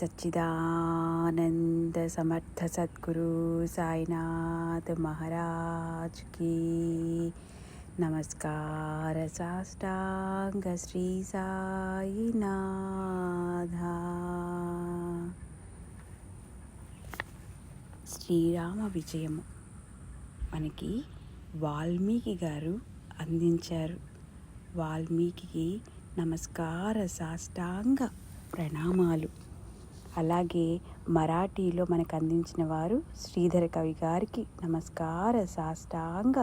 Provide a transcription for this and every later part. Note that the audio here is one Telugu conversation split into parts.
సచ్చిదానంద సమర్థ సద్గురు సాయినాథ్ మహారాజ్కి నమస్కార సాష్టాంగ శ్రీ సాయినాథ శ్రీరామ విజయము మనకి వాల్మీకి గారు అందించారు. వాల్మీకి నమస్కార సాష్టాంగ ప్రణామాలు. అలాగే మరాఠీలో మనకు అందించిన వారు శ్రీధర కవి గారికి నమస్కార సాష్టాంగ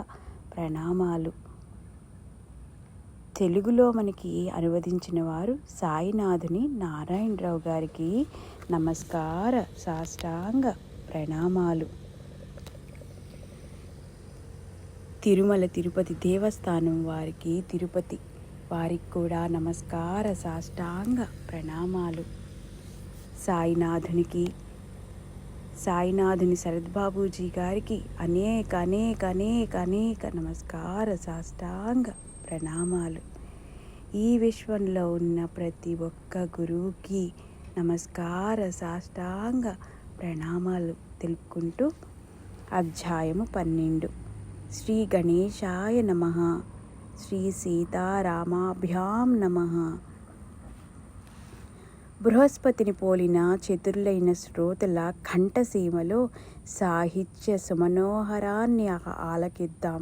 ప్రణామాలు. తెలుగులో మనకి అనువదించిన వారు సాయినాథుని నారాయణరావు గారికి నమస్కార సాష్టాంగ ప్రణామాలు. తిరుమల తిరుపతి దేవస్థానం వారికి తిరుపతి వారికి కూడా నమస్కార సాష్టాంగ ప్రణామాలు. సాయినాథునికి. సాయినాథుని శరద్బాబూజీ గారికి అనేక అనేక అనేక అనేక నమస్కార సాష్టాంగ ప్రణామాలు. ఈ విశ్వంలో ఉన్న ప్రతి ఒక్క గురువుకి నమస్కార సాష్టాంగ ప్రణామాలు తెలుపుకుంటూ అధ్యాయము పన్నెండు. శ్రీ గణేశాయ నమ. శ్రీ సీతారామాభ్యాం నమ. బృహస్పతిని పోలిన చతురులైన శ్రోతల కంఠసీమలో సాహిత్య సుమనోహరాన్ని ఆలకిద్దాం.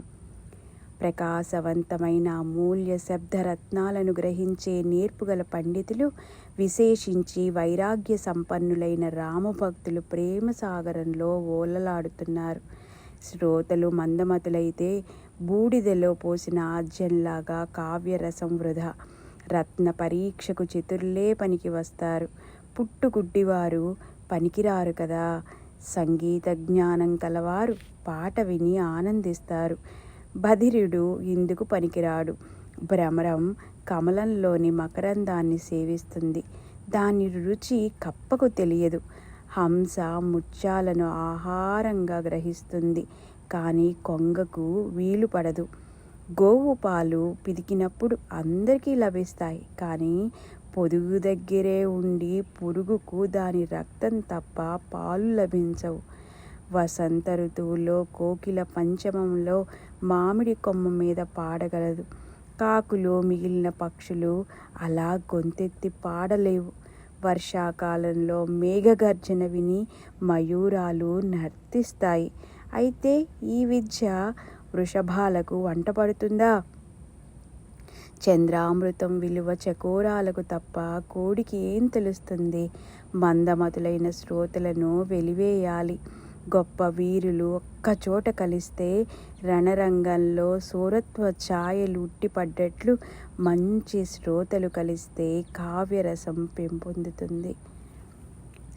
ప్రకాశవంతమైన అమూల్య శబ్దరత్నాలను గ్రహించే నేర్పుగల పండితులు విశేషించి వైరాగ్య సంపన్నులైన రామభక్తులు ప్రేమ సాగరంలో ఓలలాడుతున్నారు. శ్రోతలు మందమతులైతే బూడిదలో పోసిన ఆజ్యంలాగా కావ్యరసం వృధా. రత్న పరీక్షకు చతుర్లే పనికి వస్తారు. పుట్టుగుడ్డివారు పనికిరారు కదా. సంగీత జ్ఞానం కలవారు పాట విని ఆనందిస్తారు. బధిరుడు ఇందుకు పనికిరాడు. భ్రమరం కమలంలోని మకరందాన్ని సేవిస్తుంది. దాని రుచి కప్పకు తెలియదు. హంస ముత్యాలను ఆహారంగా గ్రహిస్తుంది. కానీ కొంగకు వీలు పడదు. గోవు పాలు పిదికినప్పుడు అందరికీ లభిస్తాయి. కానీ పొదుగు దగ్గరే ఉండి పురుగుకు దాని రక్తం తప్ప పాలు లభించవు. వసంత ఋతువులో కోకిల పంచమంలో మామిడి కొమ్మ మీద పాడగలదు. కాకులు మిగిలిన పక్షులు అలా గొంతెత్తి పాడలేవు. వర్షాకాలంలో మేఘగర్జన విని మయూరాలు నర్తిస్తాయి. అయితే ఈ విద్య వృషభాలకు వంట పడుతుందా? చంద్రామృతం విలువ చకోరాలకు తప్ప కోడికి ఏం తెలుస్తుంది? మందమతులైన శ్రోతలను వెలివేయాలి. గొప్ప వీరులు ఒక్కచోట కలిస్తే రణరంగంలో సూరత్వ ఛాయలు ఉట్టిపడ్డట్లు మంచి శ్రోతలు కలిస్తే కావ్యరసం పెంపొందుతుంది.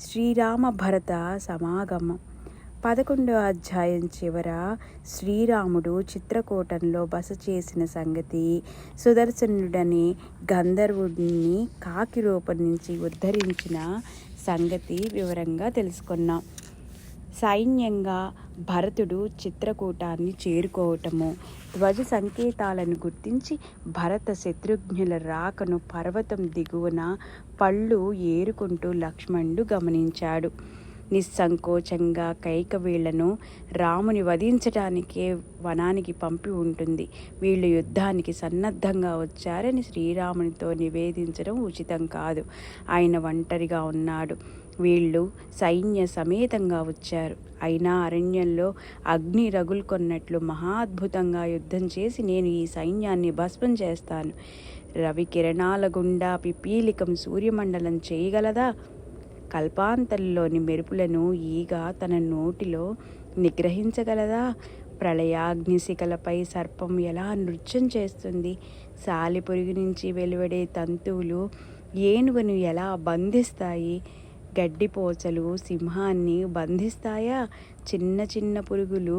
శ్రీరామ భరత సమాగమం. పదకొండో అధ్యాయం చివర శ్రీరాముడు చిత్రకూటంలో బస చేసిన సంగతి సుదర్శనుడని గంధర్వుడిని కాకి రూపం నుంచి ఉద్ధరించిన సంగతి వివరంగా తెలుసుకున్నాం. సైన్యంగా భరతుడు చిత్రకూటాన్ని చేరుకోవటము ధ్వజ సంకేతాలను గుర్తించి భరత శత్రుఘ్నుల రాకను పర్వతం దిగువన పళ్ళు ఏరుకుంటూ లక్ష్మణుడు గమనించాడు. నిస్సంకోచంగా కైకవీళ్ళను రాముని వధించటానికే వనానికి పంపి ఉంటుంది. వీళ్ళు యుద్ధానికి సన్నద్ధంగా వచ్చారని శ్రీరామునితో నివేదించడం ఉచితం కాదు. ఆయన ఒంటరిగా ఉన్నాడు. వీళ్ళు సైన్య సమేతంగా వచ్చారు. అయినా అరణ్యంలో అగ్ని రగులుకొన్నట్లు మహాద్భుతంగా యుద్ధం చేసి నేను ఈ సైన్యాన్ని భస్మం చేస్తాను. రవి కిరణాల గుండా పిపీలికం సూర్యమండలం చేయగలదా? కల్పాంతల్లోని మెరుపులను ఈగ తన నోటిలో నిగ్రహించగలదా? ప్రళయాగ్నిశికలపై సర్పం ఎలా నృత్యం చేస్తుంది? సాలిపురుగు నుంచి వెలువడే తంతువులు ఏనుగును ఎలా బంధిస్తాయి? గడ్డిపోచలు సింహాన్ని బంధిస్తాయా? చిన్న చిన్న పురుగులు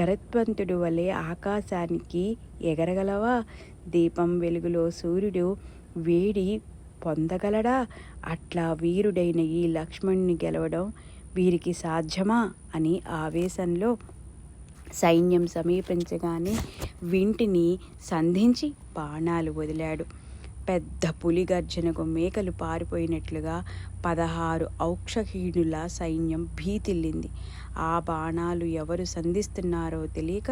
గరత్వంతుడు వలె ఆకాశానికి ఎగరగలవా? దీపం వెలుగులో సూర్యుడు వేడి పొందగలడా? అట్లా వీరుడైన ఈ లక్ష్మణ్ణి గెలవడం వీరికి సాధ్యమా? అని ఆవేశంలో సైన్యం సమీపించగానే వింటిని సంధించి బాణాలు వదిలాడు. పెద్ద పులి గర్జనకు మేకలు పారిపోయినట్లుగా పదహారు ఔక్షహీనుల సైన్యం భీతిల్లింది. ఆ బాణాలు ఎవరు సంధిస్తున్నారో తెలియక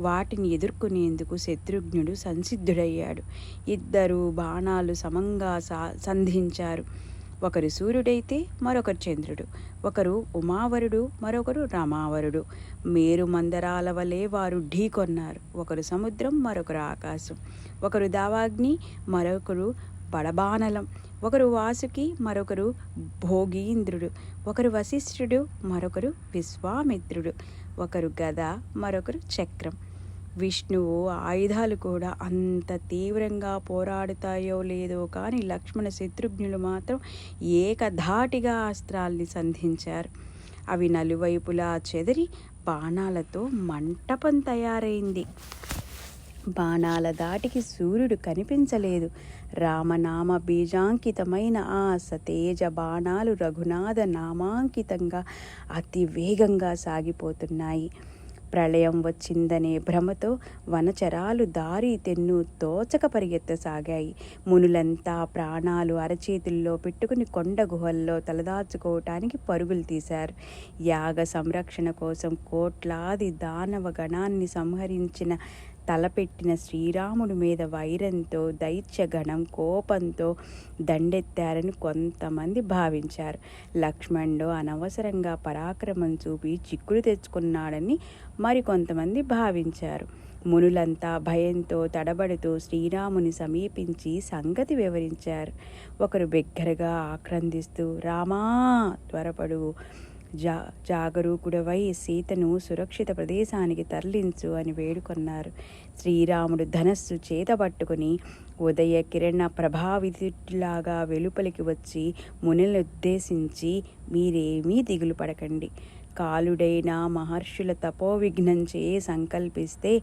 వాటిని ఎదుర్కొనేందుకు శత్రుఘ్నుడు సంసిద్ధుడయ్యాడు. ఇద్దరు బాణాలు సమంగా సా సంధించారు. ఒకరు సూర్యుడైతే మరొకరు చంద్రుడు. ఒకరు ఉమావరుడు మరొకరు రమావరుడు. మేరు మందరాల వలె వారు ఢీకొన్నారు ఒకరు సముద్రం మరొకరు ఆకాశం. ఒకరు దావాగ్ని మరొకరు బడబానలం. ఒకరు వాసుకి మరొకరు భోగీంద్రుడు. ఒకరు వశిష్ఠుడు మరొకరు విశ్వామిత్రుడు. ఒకరు గద మరొకరు చక్రం. విష్ణువు ఆయుధాలు కూడా అంత తీవ్రంగా పోరాడుతాయో లేదో కానీ లక్ష్మణ శత్రుఘ్నులు మాత్రం ఏకధాటిగా అస్త్రాల్ని సంధించారు. అవి నలువైపులా చెదిరి బాణాలతో మంటపం తయారైంది. బాణాల దాటికి సూర్యుడు కనిపించలేదు. రామనామ బీజాంకితమైన ఆ సతేజ బాణాలు రఘునాథ నామాంకితంగా అతి వేగంగా సాగిపోతున్నాయి. ప్రళయం వచ్చిందనే భ్రమతో వనచరాలు దారి తెన్ను తోచక పరిగెత్తసాగాయి. మునులంతా ప్రాణాలు అరచేతుల్లో పెట్టుకుని కొండ గుహల్లో తలదాచుకోవటానికి పరుగులు తీశారు. యాగ సంరక్షణ కోసం కోట్లాది దానవ గణాన్ని సంహరించిన తలపెట్టిన శ్రీరాముడి మీద వైరంతో దైత్యగణం కోపంతో దండెత్తారని కొంతమంది భావించారు. లక్ష్మణుడు అనవసరంగా పరాక్రమం చూపి చిక్కులు తెచ్చుకున్నాడని మరికొంతమంది భావించారు. మునులంతా భయంతో తడబడుతూ శ్రీరాముని సమీపించి సంగతి వివరించారు. ఒకరు బిగ్గరగా ఆక్రందిస్తూ రామా త్వరపడు. జా జాగరూకుడవై సీతను సురక్షిత ప్రదేశానికి తరలించు అని వేడుకొన్నారు. శ్రీరాముడు ధనస్సు చేత పట్టుకుని ఉదయ కిరణ ప్రభావితులాగా వెలుపలికి వచ్చి మునులుద్దేశించి మీరేమీ దిగులు పడకండి. కాలుడైన మహర్షుల తపోవిఘ్నం చే సంకల్పిస్తే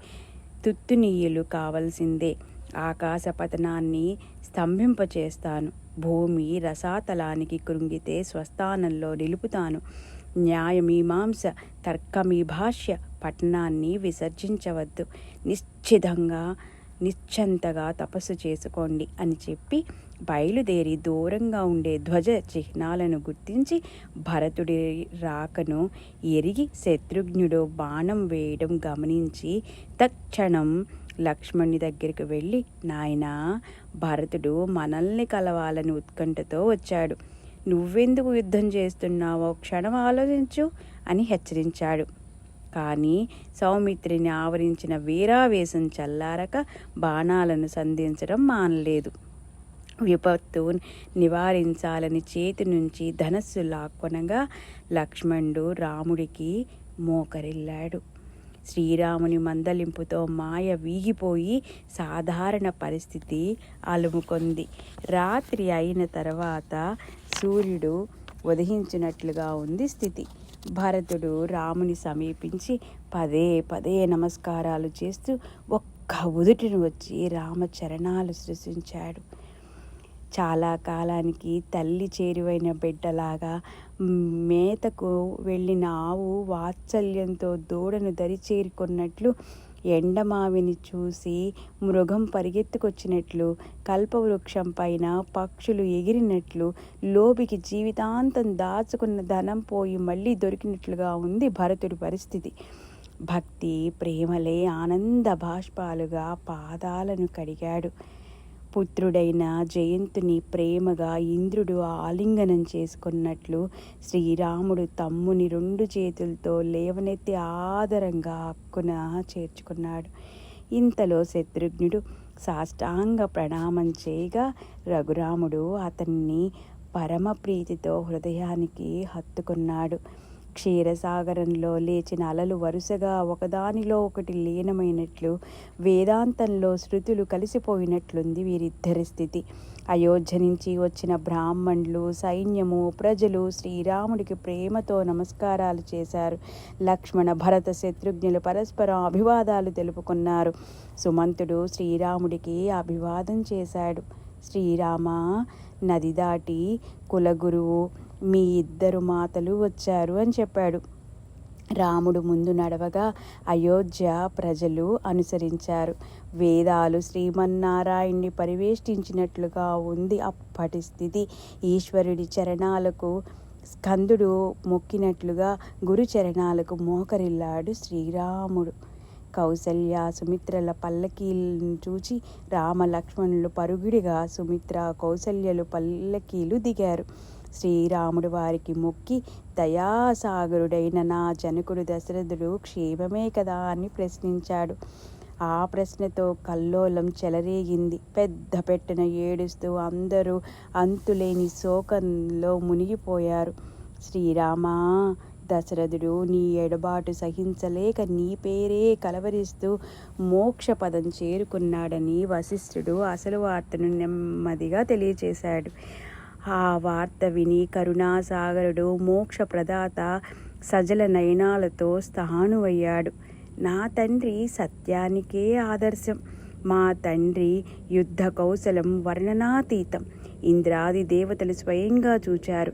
తుత్తునీయులు కావలసిందే. ఆకాశ పతనాన్ని స్తంభింపచేస్తాను. భూమి రసాతలానికి కృంగితే స్వస్థానంలో నిలుపుతాను. న్యాయమీమాంస తర్కమీభాష్య పట్టణాన్ని విసర్జించవద్దు. నిశ్చితంగా నిశ్చంతగా తపస్సు చేసుకోండి అని చెప్పి బయలుదేరి దూరంగా ఉండే ధ్వజ చిహ్నాలను గుర్తించి భరతుడి రాకను ఎరిగి శత్రుఘ్నుడు బాణం వేయడం గమనించి తక్షణం లక్ష్మణుని దగ్గరికి వెళ్ళి నాయనా భరతుడు మనల్ని కలవాలని ఉత్కంఠతో వచ్చాడు. నువ్వెందుకు యుద్ధం చేస్తున్నావో క్షణం ఆలోచించు అని హెచ్చరించాడు. కానీ సౌమిత్రిని ఆవరించిన వీరావేశం చల్లారక బాణాలను సంధించడం మానలేదు. విపత్తు నివారించాలని చేతి నుంచి ధనస్సు లాక్కొనగా లక్ష్మణుడు రాముడికి మోకరిల్లాడు. శ్రీరాముని మందలింపుతో మాయ వీగిపోయి సాధారణ పరిస్థితి అలుముకొంది. రాత్రి అయిన తర్వాత సూర్యుడు ఉదయించినట్లుగా ఉంది స్థితి. భరతుడు రాముని సమీపించి పదే పదే నమస్కారాలు చేస్తూ ఒక్క ఉదుటిని వచ్చి రామచరణాలు సృష్టించాడు. చాలా కాలానికి తల్లి చేరువైన బిడ్డలాగా మేతకు వెళ్ళిన ఆవు వాత్సల్యంతో దూడను దరి చేరుకున్నట్లు ఎండమావిని చూసి మృగం పరిగెత్తుకొచ్చినట్లు కల్పవృక్షం పైన పక్షులు ఎగిరినట్లు లోబికి జీవితాంతం దాచుకున్న ధనం పోయి మళ్ళీ దొరికినట్లుగా ఉంది భరతుడి పరిస్థితి. భక్తి ప్రేమలే ఆనంద బాష్పాలుగా పాదాలను కడిగాడు. పుత్రుడైన జయంతుని ప్రేమగా ఇంద్రుడు ఆలింగనం చేసుకున్నట్లు శ్రీరాముడు తమ్ముని రెండు చేతులతో లేవనెత్తి ఆదరంగా హక్కున చేర్చుకున్నాడు. ఇంతలో శత్రుఘ్నుడు సాష్టాంగ ప్రణామం చేయగా రఘురాముడు అతన్ని పరమ ప్రీతితో హృదయానికి హత్తుకున్నాడు. క్షీరసాగరంలో లేచిన అలలు వరుసగా ఒకదానిలో ఒకటి లీనమైనట్లు వేదాంతంలో శృతులు కలిసిపోయినట్లుంది వీరిద్దరి స్థితి. అయోధ్య నుంచి వచ్చిన బ్రాహ్మణులు సైన్యము ప్రజలు శ్రీరాముడికి ప్రేమతో నమస్కారాలు చేశారు. లక్ష్మణ భరత శత్రుఘ్నులు పరస్పరం అభివాదాలు తెలుపుకున్నారు. సుమంతుడు శ్రీరాముడికి అభివాదం చేశాడు. శ్రీరామ నది దాటి కులగురువు మీ ఇద్దరు మాతలు వచ్చారు అని చెప్పాడు. రాముడు ముందు నడవగా అయోధ్య ప్రజలు అనుసరించారు. వేదాలు శ్రీమన్నారాయణ్ణి పరివేష్టించినట్లుగా ఉంది అప్పటి స్థితి. ఈశ్వరుడి చరణాలకు స్కందుడు మొక్కినట్లుగా గురు చరణాలకు మోకరిల్లాడు శ్రీరాముడు. కౌసల్య సుమిత్రల పల్లకీలను చూచి రామ లక్ష్మణులు పరుగుడిగా సుమిత్ర కౌసల్యలు పల్లకీలు దిగారు. శ్రీరాముడు వారికి మొక్కి దయాసాగరుడైన నా జనకుడు దశరథుడు క్షేమమే కదా అని ప్రశ్నించాడు. ఆ ప్రశ్నతో కల్లోలం చెలరేగింది. పెద్ద పెట్టిన ఏడుస్తూ అందరూ అంతులేని శోకంలో మునిగిపోయారు. శ్రీరామా దశరథుడు నీ ఎడబాటు సహించలేక నీ పేరే కలవరిస్తూ మోక్షపదం చేరుకున్నాడని వశిష్ఠుడు అసలు వార్తను నెమ్మదిగా తెలియచేశాడు. ఆ వార్త విని కరుణాసాగరుడు మోక్ష ప్రదాత సజల నయనాలతో స్థానువయ్యాడు నా తండ్రి సత్యానికే ఆదర్శం. మా తండ్రి యుద్ధ కౌశలం వర్ణనాతీతం. ఇంద్రాది దేవతలు స్వయంగా చూచారు.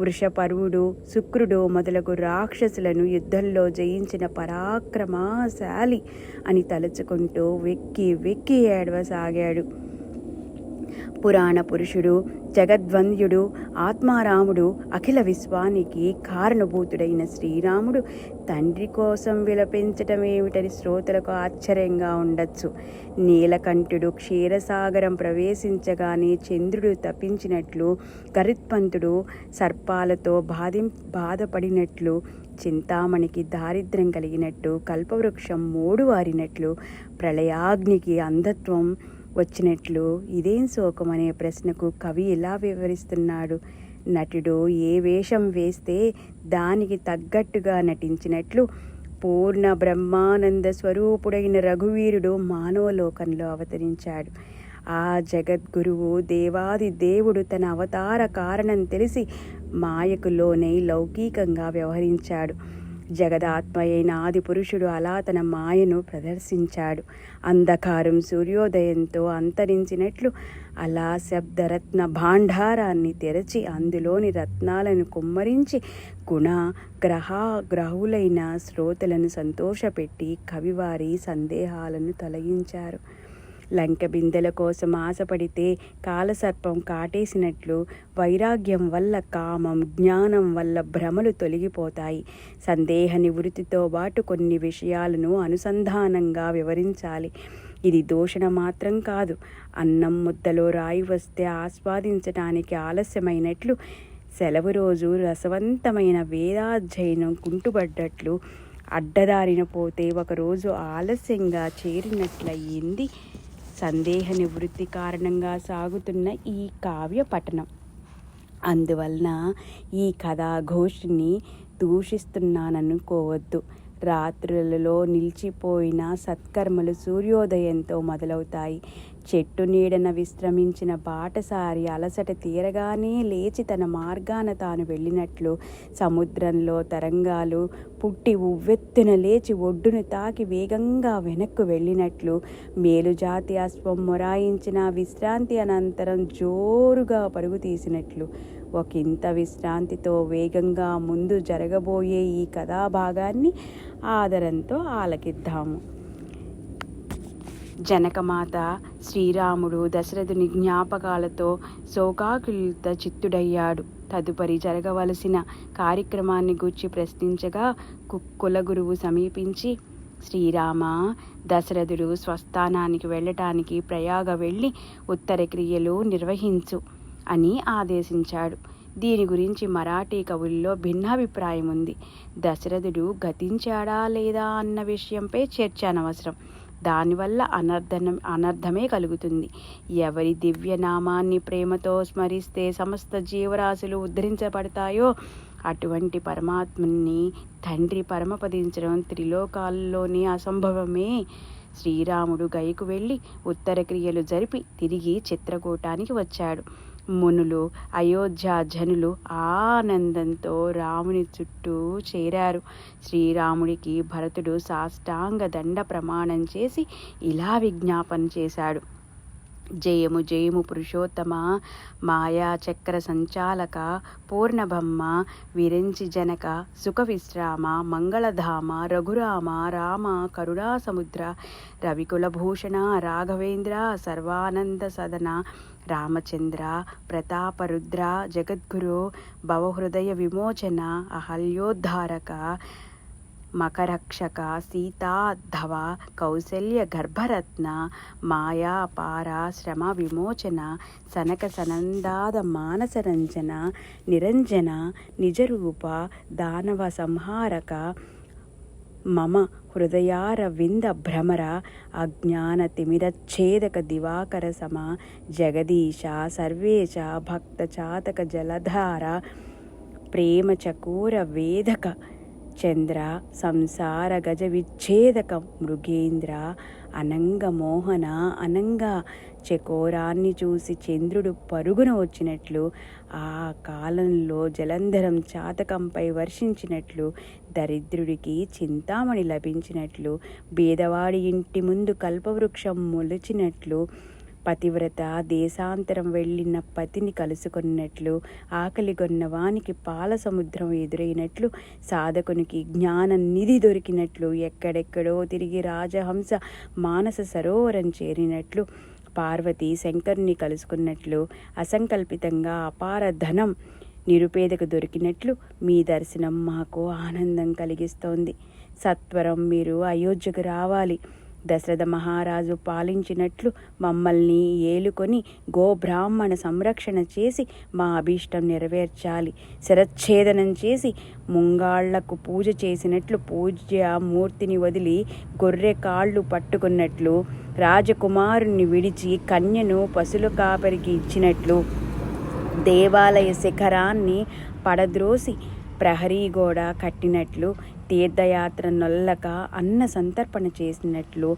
వృషపర్వుడు శుక్రుడు మొదలగు రాక్షసులను యుద్ధంలో జయించిన పరాక్రమశాలి అని తలుచుకుంటూ వెక్కి వెక్కి ఏడవసాగాడు. పురాణ పురుషుడు జగద్వంద్యుడు ఆత్మారాముడు అఖిల విశ్వానికి కారణభూతుడైన శ్రీరాముడు తండ్రి కోసం విలపించటమేమిటని శ్రోతలకు ఆశ్చర్యంగా ఉండొచ్చు. నీలకంఠుడు క్షీరసాగరం ప్రవేశించగానే చంద్రుడు తప్పించినట్లు గరిత్పంతుడు సర్పాలతో బాధి బాధపడినట్లు చింతామణికి దారిద్ర్యం కలిగినట్టు కల్పవృక్షం మూడు వారినట్లు ప్రళయాగ్నికి అంధత్వం వచ్చినట్లు ఇదేం శోకం అనే ప్రశ్నకు కవి ఎలా వివరిస్తున్నాడు. నటుడు ఏ వేషం వేస్తే దానికి తగ్గట్టుగా నటించినట్లు పూర్ణ బ్రహ్మానంద స్వరూపుడైన రఘువీరుడు మానవలోకంలో అవతరించాడు. ఆ జగద్గురువు దేవాది దేవుడు తన అవతార కారణం తెలిసి మాయకు లోనై లౌకికంగా వ్యవహరించాడు. జగదాత్మ అయిన ఆది పురుషుడు అలా తన మాయను ప్రదర్శించాడు. అంధకారం సూర్యోదయంతో అంతరించినట్లు అలా శబ్దరత్న భాండారాన్ని తెరచి అందులోని రత్నాలను కుమ్మరించి గుణ గ్రహ గ్రహులైన శ్రోతలను సంతోషపెట్టి కవివారి సందేహాలను తొలగించారు. లంక బిందెల కోసం ఆశపడితే కాలసర్పం కాటేసినట్లు వైరాగ్యం వల్ల కామం జ్ఞానం వల్ల భ్రమలు తొలగిపోతాయి. సందేహ నివృత్తితో పాటు కొన్ని విషయాలను అనుసంధానంగా వివరించాలి. ఇది దూషణ మాత్రం కాదు. అన్నం ముద్దలో రాయి వస్తే ఆస్వాదించటానికి ఆలస్యమైనట్లు సెలవు రోజు రసవంతమైన వేదాధ్యయనం కుంటుపడ్డట్లు అడ్డదారిన పోతే ఒకరోజు ఆలస్యంగా చేరినట్లయింది సందేహ నివృత్తి కారణంగా సాగుతున్న ఈ కావ్య పఠనం. అందువలన ఈ కథాఘోషిని దూషిస్తున్నాననుకోవద్దు. రాత్రులలో నిలిచిపోయిన సత్కర్మలు సూర్యోదయంతో మొదలవుతాయి. చెట్టు నీడన విశ్రమించిన బాటసారి అలసట తీరగానే లేచి తన మార్గాన తాను వెళ్ళినట్లు సముద్రంలో తరంగాలు పుట్టి ఉవ్వెత్తున లేచి ఒడ్డును తాకి వేగంగా వెనక్కు వెళ్ళినట్లు మేలుజాతి అశ్వం మొరాయించిన విశ్రాంతి అనంతరం జోరుగా పరుగు తీసినట్లు. ఒకంత విశ్రాంతితో వేగంగా ముందు జరగబోయే ఈ కథాభాగాన్ని ఆదరంతో ఆలకిద్దాము. జనకమాత శ్రీరాముడు దశరథుని జ్ఞాపకాలతో శోకాకులత చిత్తుడయ్యాడు. తదుపరి జరగవలసిన కార్యక్రమాన్ని గూర్చి ప్రశ్నించగా కుక్కుల గురువు సమీపించి శ్రీరామ దశరథుడు స్వస్థానానికి వెళ్ళటానికి ప్రయాగ వెళ్ళి ఉత్తర క్రియలు నిర్వహించు అని ఆదేశించాడు. దీని గురించి మరాఠీ కవుల్లో భిన్నాభిప్రాయం ఉంది దశరథుడు గతించాడా లేదా అన్న విషయంపై చర్చ అనవసరం. దానివల్ల అనర్థనం అనర్థమే కలుగుతుంది. ఎవరి దివ్యనామాన్ని ప్రేమతో స్మరిస్తే సమస్త జీవరాశులు ఉద్ధరించబడతాయో అటువంటి పరమాత్మని తండ్రి పరమపదించడం త్రిలోకాల్లోనే అసంభవమే. శ్రీరాముడు గైకు వెళ్ళి ఉత్తర క్రియలు జరిపి తిరిగి చిత్రకూటానికి వచ్చాడు. మునులు అయోధ్య జనులు ఆనందంతో రాముని చుట్టూ చేరారు. శ్రీరాముడికి భరతుడు సాష్టాంగ దండ ప్రమాణం చేసి ఇలా విజ్ఞాపన చేశాడు. జయము జయము పురుషోత్తమ మాయా చక్ర సంచాలక పూర్ణభమ్మ విరించి జనక సుఖ విశ్రామ మంగళధామ రఘురామ రామ కరుణాసముద్ర రవికులభూషణ రాఘవేంద్ర సర్వానంద సదన రామచంద్ర ప్రతాపరుద్ర జగద్గురు భవహృదయ విమోచన అహల్యోద్ధారక మకరక్షక సీతాధవ కౌసల్య గర్భరత్న మాయాపార శ్రమ విమోచన సనక సనందాద మానసరంజన నిరంజన నిజరూప దానవ సంహారక మమ హృదయారవింద భ్రమర అజ్ఞాన తిమిరచ్ఛేదక దివాకర సమ జగదీశ సర్వేశ భక్తచాతక జలధార ప్రేమ చకోర వేదక చంద్ర సంసార గజ విచ్ఛేదక మృగేంద్ర అనంగ మోహన అనంగ చకోరాన్ని చూసి చంద్రుడు పరుగున వచ్చినట్లు ఆ కాలంలో జలంధరం చాతకంపై వర్షించినట్లు దరిద్రుడికి చింతామణి లభించినట్లు బీదవాడి ఇంటి ముందు కల్పవృక్షం మొలిచినట్లు పతివ్రత దేశాంతరం వెళ్ళిన పతిని కలుసుకున్నట్లు ఆకలిగొన్న వానికి పాల సముద్రం ఎదురైనట్లు సాధకునికి జ్ఞాన నిధి దొరికినట్లు ఎక్కడెక్కడో తిరిగి రాజహంస మానస సరోవరం చేరినట్లు పార్వతి శంకరుని కలుసుకున్నట్లు అసంకల్పితంగా అపార ధనం నిరుపేదకు దొరికినట్లు మీ దర్శనం మాకు ఆనందం కలిగిస్తోంది. సత్వరం మీరు అయోధ్యకు రావాలి. దశరథ మహారాజు పాలించినట్లు మమ్మల్ని ఏలుకొని గోబ్రాహ్మణ సంరక్షణ చేసి మా అభీష్టం నెరవేర్చాలి. శరచ్ఛేదనం చేసి ముంగాళ్ళకు పూజ చేసినట్లు పూజ్య మూర్తిని వదిలి గొర్రె కాళ్ళు పట్టుకున్నట్లు రాజకుమారుణ్ణి విడిచి కన్యను పశుల కాపరికి ఇచ్చినట్లు దేవాలయ శిఖరాన్ని పడద్రోసి ప్రహరీ గోడ కట్టినట్లు తీర్థయాత్ర నొల్లక అన్న సంతర్పణ చేసినట్లు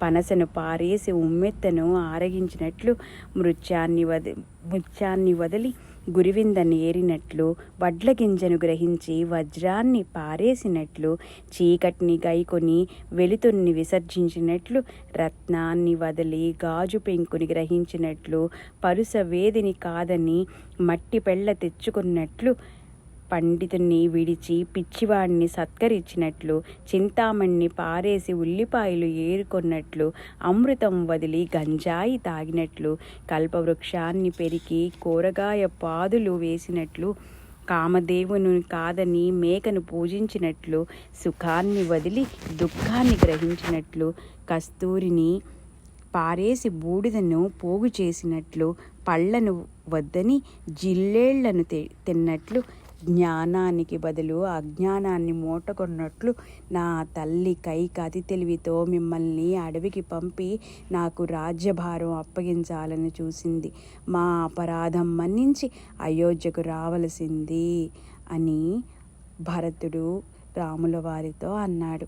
పనసను పారేసి ఉమ్మెత్తను ఆరగించినట్లు మృత్యాన్ని వది మృత్యాన్ని వదిలి గురివిందని ఏరినట్లు వడ్ల గింజను గ్రహించి వజ్రాన్ని పారేసినట్లు చీకటిని గైకొని వెలుతుర్ని విసర్జించినట్లు రత్నాన్ని వదిలి గాజు పెంకుని గ్రహించినట్లు పరుస వేదిని కాదని మట్టి పెళ్ళ తెచ్చుకున్నట్లు పండితుణ్ణి విడిచి పిచ్చివాడిని సత్కరించినట్లు చింతామణ్ణి పారేసి ఉల్లిపాయలు ఏరుకొన్నట్లు అమృతం వదిలి గంజాయి తాగినట్లు కల్పవృక్షాన్ని పెరికి కూరగాయ పాదులు వేసినట్లు కామదేవుని కాదని మేకను పూజించినట్లు సుఖాన్ని వదిలి దుఃఖాన్ని గ్రహించినట్లు కస్తూరిని పారేసి బూడిదను పోగు చేసినట్లు పళ్ళను వద్దని జిల్లేళ్ళను తిన్నట్లు జ్ఞానానికి బదులు అజ్ఞానాన్ని మూటకొన్నట్లు నా తల్లి కై అతి తెలివితో మిమ్మల్ని అడవికి పంపి నాకు రాజ్యభారం అప్పగించాలని చూసింది. మా అపరాధం మన్నించి అయోధ్యకు రావలసింది అని భరతుడు రాముల వారితో అన్నాడు.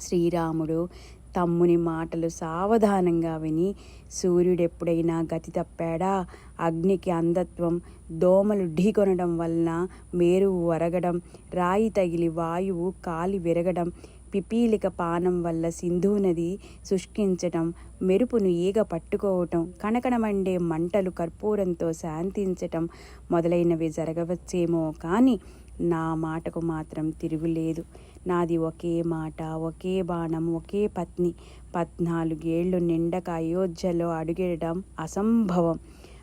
శ్రీరాముడు తమ్ముని మాటలు సావధానంగా విని సూర్యుడెప్పుడైనా గతి తప్పాడా? అగ్నికి అంధత్వం దోమలు ఢీకొనడం వలన మేరువు వరగడం రాయి తగిలి వాయువు కాలి విరగడం పిపీలిక పానం వల్ల సింధు నది శుష్కించటం మెరుపును ఈగ పట్టుకోవటం కణకణమండే మంటలు కర్పూరంతో శాంతించటం మొదలైనవి జరగవచ్చేమో కానీ నా మాటకు మాత్రం తిరుగులేదు. నాది ఒకే మాట ఒకే బాణం ఒకే పత్ని. పద్నాలుగేళ్ళు నిండక అయోధ్యలో అడుగడం అసంభవం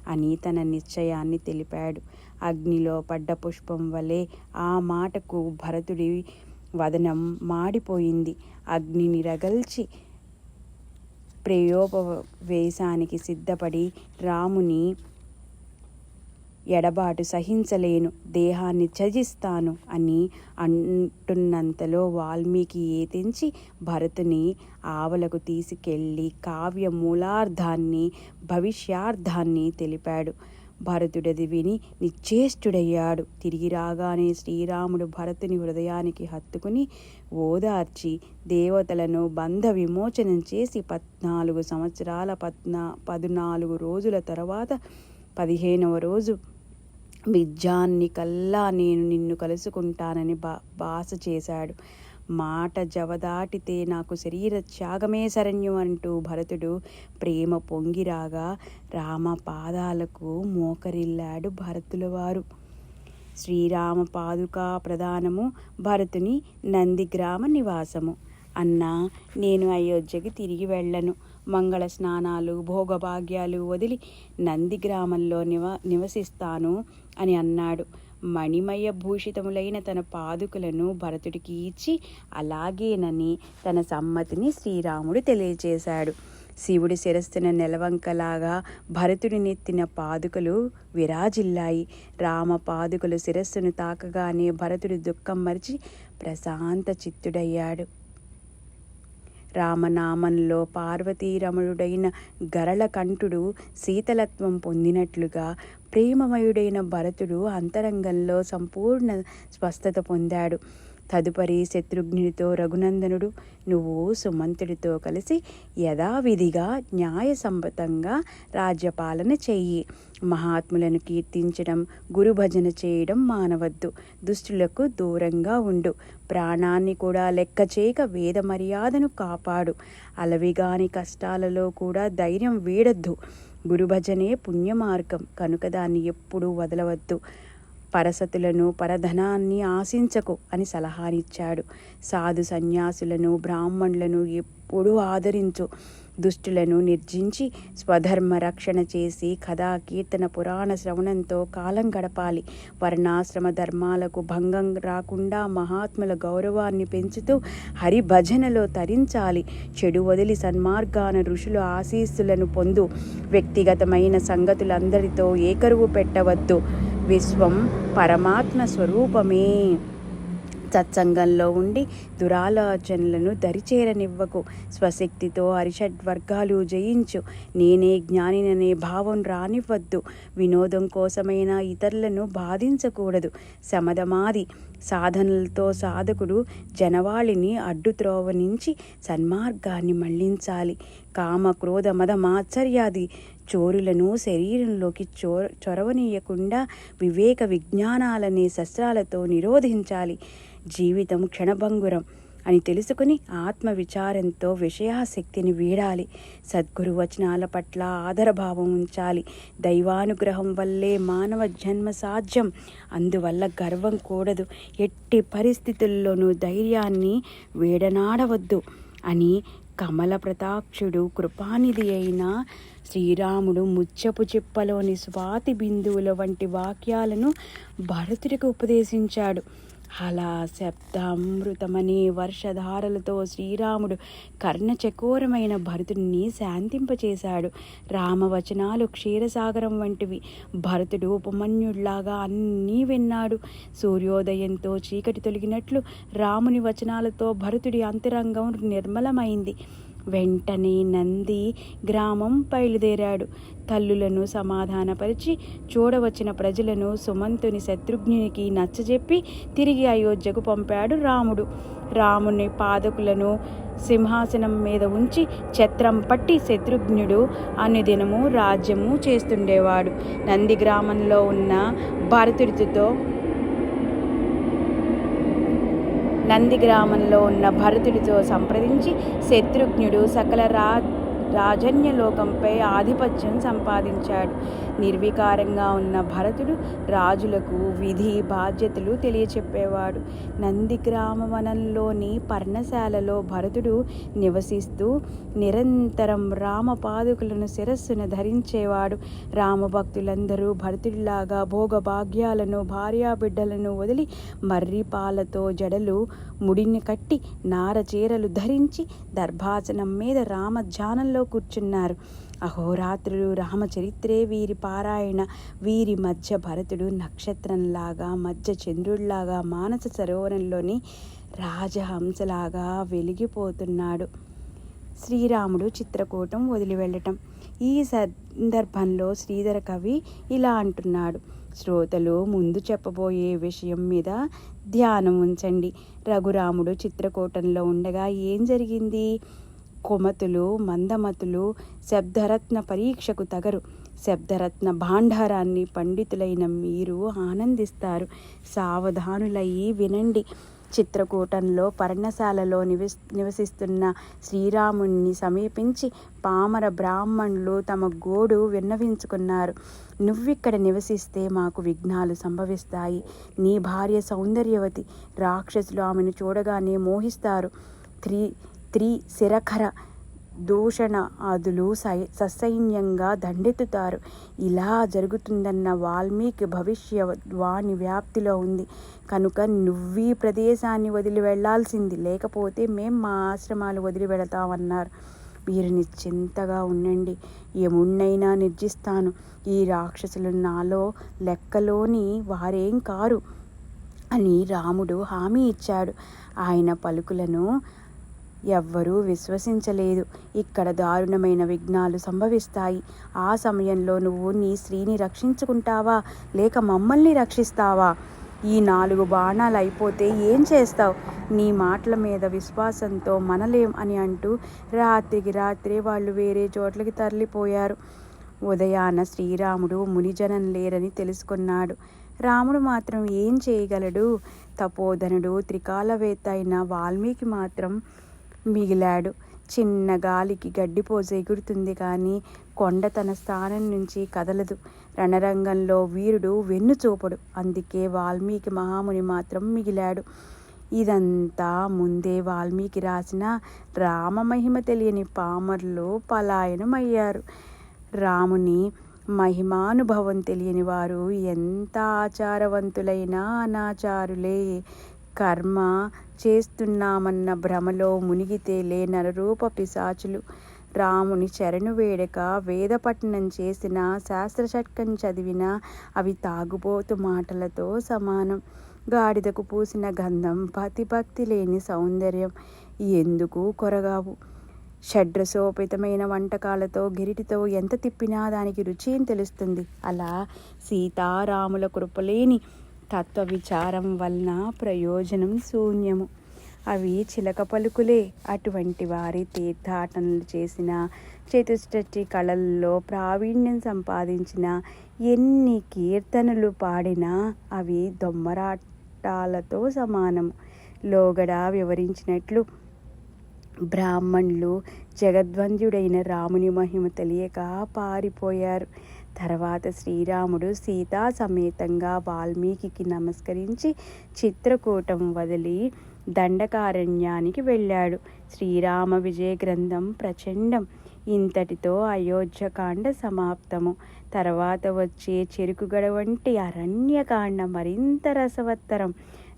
అని తన నిశ్చయాన్ని తెలిపాడు. అగ్నిలో పడ్డ పుష్పం వలె ఆ మాటకు భరతుడి వదనం మాడిపోయింది. అగ్నిని రగల్చి ప్రయోపవేశానికి సిద్ధపడి రాముని ఎడబాటు సహించలేను దేహాన్ని త్యజిస్తాను అని అంటున్నంతలో వాల్మీకి ఏతించి భరతుని ఆవలకు తీసుకెళ్ళి కావ్య మూలార్థాన్ని భవిష్యార్థాన్ని తెలిపాడు. భరతుడది విని నిశ్చేష్టుడయ్యాడు. తిరిగి రాగానే శ్రీరాముడు భరతుని హృదయానికి హత్తుకుని ఓదార్చి దేవతలను బంధ విమోచనం చేసి పద్నాలుగు సంవత్సరాల పద్నా పద్నాలుగు రోజుల తర్వాత పదిహేనవ రోజు విజ్జాన్ని కల్లా నేను నిన్ను కలుసుకుంటానని బా బాస చేశాడు. మాట జవదాటితే నాకు శరీర త్యాగమే శరణ్యం అంటూ భరతుడు ప్రేమ పొంగిరాగా రామ పాదాలకు మోకరిల్లాడు భరతుల వారు శ్రీరామ పాదుకా ప్రధానము భరతుని నందిగ్రామ నివాసము. అన్నా నేను అయోధ్యకి తిరిగి వెళ్ళను. మంగళ స్నానాలు భోగభాగ్యాలు వదిలి నందిగ్రామంలో నివ నివసిస్తాను. అని అన్నాడు. మణిమయ భూషితములైన తన పాదుకులను భరతుడికి ఇచ్చి అలాగేనని తన సమ్మతిని శ్రీరాముడు తెలియజేశాడు శివుడి శిరస్సున నెలవంకలాగా భరతుడి నెత్తిన పాదుకలు విరాజిల్లాయి. రామ పాదుకలు శిరస్సును తాకగానే భరతుడి దుఃఖం మరిచి ప్రశాంత చిత్తుడయ్యాడు. రామనామంలో పార్వతీరమణుడైన గరళకంఠుడు శీతలత్వం పొందినట్లుగా ప్రేమమయుడైన భరతుడు అంతరంగంలో సంపూర్ణ స్వస్థత పొందాడు. తదుపరి శత్రుఘ్నుడితో రఘునందనుడు నువ్వు సుమంతుడితో కలిసి యథావిధిగా న్యాయసమ్మతంగా రాజ్యపాలన చెయ్యి. మహాత్ములను కీర్తించడం గురుభజన చేయడం మానవద్దు. దుష్టులకు దూరంగా ఉండు. ప్రాణాన్ని కూడా లెక్క చేయక వేద మర్యాదను కాపాడు. అలవిగాని కష్టాలలో కూడా ధైర్యం వీడద్దు. గురుభజనే పుణ్యమార్గం. కనుక దాన్ని ఎప్పుడూ వదలవద్దు. పరసతులను పరధనాన్ని ఆశించకు అని సలహానిచ్చాడు. సాధు సన్యాసులను బ్రాహ్మణులను ఎప్పుడూ ఆదరించు. దుష్టులను నిర్జించి స్వధర్మ రక్షణ చేసి కథా కీర్తన పురాణ శ్రవణంతో కాలం గడపాలి. వర్ణాశ్రమ ధర్మాలకు భంగం రాకుండా మహాత్ముల గౌరవాన్ని పెంచుతూ హరిభజనలో తరించాలి. చెడు వదిలి సన్మార్గాన ఋషుల ఆశీస్సులను పొందు. వ్యక్తిగతమైన సంగతులందరితో ఏకరువు పెట్టవద్దు. విశ్వం పరమాత్మ స్వరూపమే. సత్సంగంలో ఉండి దురాలోచనలను దరిచేరనివ్వకు. స్వశక్తితో అరిషడ్వర్గాలు జయించు. నేనే జ్ఞానిననే భావం రానివ్వద్దు. వినోదం కోసమైనా ఇతరులను బాధించకూడదు. శమదమాది సాధనలతో సాధకుడు జనవాళిని అడ్డుత్రోవ నుంచి సన్మార్గాన్ని మళ్ళించాలి. కామ క్రోధ మద మాత్సర్యాది చోరులను శరీరంలోకి చో చొరవనీయకుండా వివేక విజ్ఞానాలనే శస్త్రాలతో నిరోధించాలి. జీవితం క్షణభంగురం అని తెలుసుకుని ఆత్మ విచారంతో విషయాశక్తిని వీడాలి. సద్గురు వచనాల పట్ల ఆదరభావం ఉంచాలి. దైవానుగ్రహం వల్లే మానవ జన్మ సాధ్యం. అందువల్ల గర్వం కూడదు. ఎట్టి పరిస్థితుల్లోనూ ధైర్యాన్ని వీడనాడవద్దు అని కమల ప్రతాక్షుడు కృపానిధి అయిన శ్రీరాముడు ముచ్చపు చిప్పలోని స్వాతి బిందువుల వంటి వాక్యాలను భరతుడికి ఉపదేశించాడు. అలా శబ్దామృతమనే వర్షధారలతో శ్రీరాముడు కర్ణచకోరమైన భరతుడిని శాంతింపచేశాడు. రామవచనాలు క్షీరసాగరం వంటివి. భరతుడు ఉపమన్యుడిలాగా అన్నీ విన్నాడు. సూర్యోదయంతో చీకటి తొలగినట్లు రాముని వచనాలతో భరతుడి అంతరంగం నిర్మలమైంది. వెంటనే నంది గ్రామం బయలుదేరాడు. తల్లులను సమాధానపరిచి చూడవచ్చిన ప్రజలను సుమంతుని శత్రుఘ్నునికి నచ్చజెప్పి తిరిగి అయోధ్యకు పంపాడు రాముడు. రాముని పాదకులను సింహాసనం మీద ఉంచి ఛత్రం పట్టి శత్రుఘ్నుడు అనుదినము రాజ్యము చేస్తుండేవాడు. నంది గ్రామంలో ఉన్న భరతుడితో నంది గ్రామంలో ఉన్న భరతుడితో సంప్రదించి శత్రుఘ్నుడు సకల రా రాజన్యలోకంపై ఆధిపత్యం సంపాదించాడు. నిర్వికారంగా ఉన్న భరతుడు రాజులకు విధి బాధ్యతలు తెలియచెప్పేవాడు. నందిగ్రామ వనంలోని పర్ణశాలలో భరతుడు నివసిస్తూ నిరంతరం రామపాదుకులను శిరస్సును ధరించేవాడు. రామభక్తులందరూ భరతుడిలాగా భోగభాగ్యాలను భార్యాబిడ్డలను వదిలి మర్రిపాలతో జడలు ముడిని కట్టి నార చీరలు ధరించి దర్భాసనం మీద రామ ధ్యానంలో కూర్చున్నారు. అహోరాత్రులు రామచరిత్రే వీరి పారాయణ వీరి మధ్య భరతుడు నక్షత్రంలాగా మధ్య చంద్రుడిలాగా మానస సరోవరంలోని రాజహంసలాగా వెలిగిపోతున్నాడు. శ్రీరాముడు చిత్రకూటం వదిలి వెళ్ళటం ఈ సందర్భంలో శ్రీధర కవి ఇలా అంటున్నాడు. శ్రోతలు ముందు చెప్పబోయే విషయం మీద ధ్యానం ఉంచండి. రఘురాముడు చిత్రకూటంలో ఉండగా ఏం జరిగింది? కొమతులు మందమతులు శబ్దరత్న పరీక్షకు తగరు. శబ్దరత్న భాండారాన్ని పండితులైన మీరు ఆనందిస్తారు. సావధానులయ్యి వినండి. చిత్రకూటంలో పర్ణశాలలో నివస్ నివసిస్తున్న శ్రీరాముణ్ణి సమీపించి పామర బ్రాహ్మణులు తమ గోడు విన్నవించుకున్నారు. నువ్విక్కడ నివసిస్తే మాకు విఘ్నాలు సంభవిస్తాయి. నీ భార్య సౌందర్యవతి. రాక్షసులు ఆమెను చూడగానే మోహిస్తారు. త్రీ త్రి శిరఖర దూషణ ఆదులు సై ససైన్యంగా దండెత్తుతారు. ఇలా జరుగుతుందన్న వాల్మీకి భవిష్య వాణి వ్యాప్తిలో ఉంది. కనుక నువ్వీ ప్రదేశాన్ని వదిలి వెళ్ళాల్సింది లేకపోతే మేం మా ఆశ్రమాలు వదిలి వెళతామన్నారు. మీరు నిశ్చింతగా ఉండండి. ఏముండైనా నిర్జిస్తాను. ఈ రాక్షసులు నాలో లెక్కలోని వారేం కారు? అని రాముడు హామీ ఇచ్చాడు. ఆయన పలుకులను ఎవ్వరూ విశ్వసించలేదు. ఇక్కడ దారుణమైన విఘ్నాలు సంభవిస్తాయి. ఆ సమయంలో నువ్వు నీ స్త్రీని రక్షించుకుంటావా? లేక మమ్మల్ని రక్షిస్తావా? ఈ నాలుగు బాణాలు అయిపోతే ఏం చేస్తావు? నీ మాటల మీద విశ్వాసంతో మనలేం అని అంటూ రాత్రికి రాత్రే వాళ్ళు వేరే చోట్లకి తరలిపోయారు. ఉదయాన శ్రీరాముడు మునిజనం లేరని తెలుసుకున్నాడు. రాముడు మాత్రం ఏం చేయగలడు? తపోధనుడు త్రికాలవేత్త అయిన వాల్మీకి మాత్రం మిగిలాడు. చిన్న గాలికి గడ్డిపోస ఎగురుతుంది కానీ కొండ తన స్థానం నుంచి కదలదు. రణరంగంలో వీరుడు వెన్ను చూపడు. అందుకే వాల్మీకి మహాముని మాత్రం మిగిలాడు. ఇదంతా ముందే వాల్మీకి రాసిన రామమహిమ తెలియని పామర్లు పలాయనమయ్యారు. రాముని మహిమానుభవం తెలియని వారు ఎంత ఆచారవంతులైనా అనాచారులే. కర్మ చేస్తున్నామన్న భ్రమలో మునిగితే నరరూప పిశాచులు. రాముని చరణు వేడక వేదపట్టణం చేసిన శాస్త్రషట్కం చదివిన అవి తాగుబోతు మాటలతో సమానం. గాడిదకు పూసిన గంధం పతిభక్తి లేని సౌందర్యం. ఎందుకు కొరగావు? షడ్రసోపితమైన వంటకాలతో గిరిటితో ఎంత తిప్పినా దానికి రుచి తెలుస్తుంది? అలా సీతారాముల కృపలేని తత్వ విచారం వలన ప్రయోజనం శూన్యము. అవి చిలక పలుకులే. అటువంటి వారి తీర్థాటనలు చేసిన చతుష్టటి కళల్లో ప్రావీణ్యం సంపాదించిన ఎన్ని కీర్తనలు పాడినా అవి దొమ్మరాటాలతో సమానం. లోగడ వివరించినట్లు బ్రాహ్మణులు జగద్వంద్యుడైన రాముని మహిమ తెలియక పారిపోయారు. తర్వాత శ్రీరాముడు సీతా సమేతంగా వాల్మీకి నమస్కరించి చిత్రకూటం వదిలి దండకారణ్యానికి వెళ్ళాడు. శ్రీరామ విజయ గ్రంథం ప్రచండం. ఇంతటితో అయోధ్యకాండ సమాప్తము. తర్వాత వచ్చే చెరుకుగడ వంటి అరణ్యకాండ మరింత రసవత్తరం.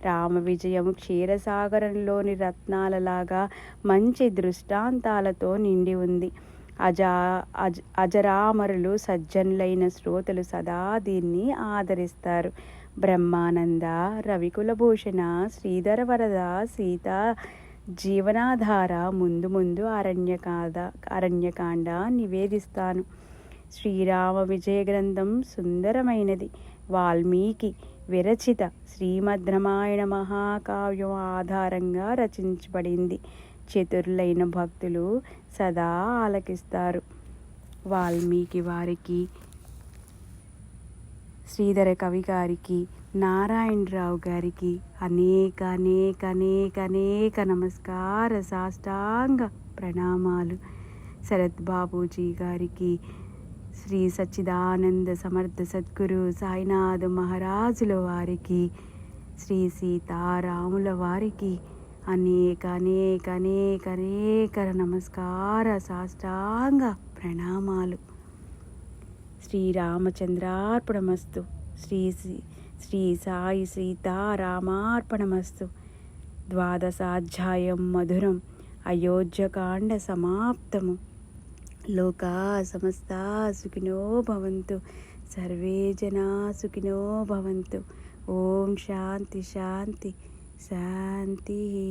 రామ విజయం క్షీరసాగరంలోని రత్నాలలాగా మంచి దృష్టాంతాలతో నిండి ఉంది. అజా అజ అజరామరులు సజ్జనులైన శ్రోతలు సదా దీన్ని ఆదరిస్తారు. బ్రహ్మానంద రవికులభూషణ శ్రీధర వరద సీత జీవనాధార ముందు ముందు అరణ్యకాద అరణ్యకాండ నివేదిస్తాను. శ్రీరామ విజయ గ్రంథం సుందరమైనది. వాల్మీకి విరచిత శ్రీమద్ రామాయణ మహాకావ్యం ఆధారంగా రచించబడింది. చతురులైన భక్తులు సదా ఆలకిస్తారు. వాల్మీకి వారికి శ్రీధర కవి గారికి నారాయణరావు గారికి అనేక అనేక అనేక అనేక నమస్కార సాష్టాంగ ప్రణామాలు. శరత్ బాబూజీ గారికి శ్రీ సచ్చిదానంద సమర్థ సద్గురు సాయినాథ్ మహారాజుల వారికి శ్రీ సీతారాముల వారికి అనేక అనేక అనేక అనేక నమస్కార సాష్టాంగ ప్రణామాలు. శ్రీరామచంద్రార్పణమస్తు. శ్రీ శ్రీ సాయి సీతారామార్పణమస్తు. ద్వాదశాధ్యాయం మధురం. అయోధ్యకాండ సమాప్తము. లోకా సమస్త సుఖినో భవంతు. సర్వే జనా సుఖినో భవంతు. ఓం శాంతి శాంతి. Santihi.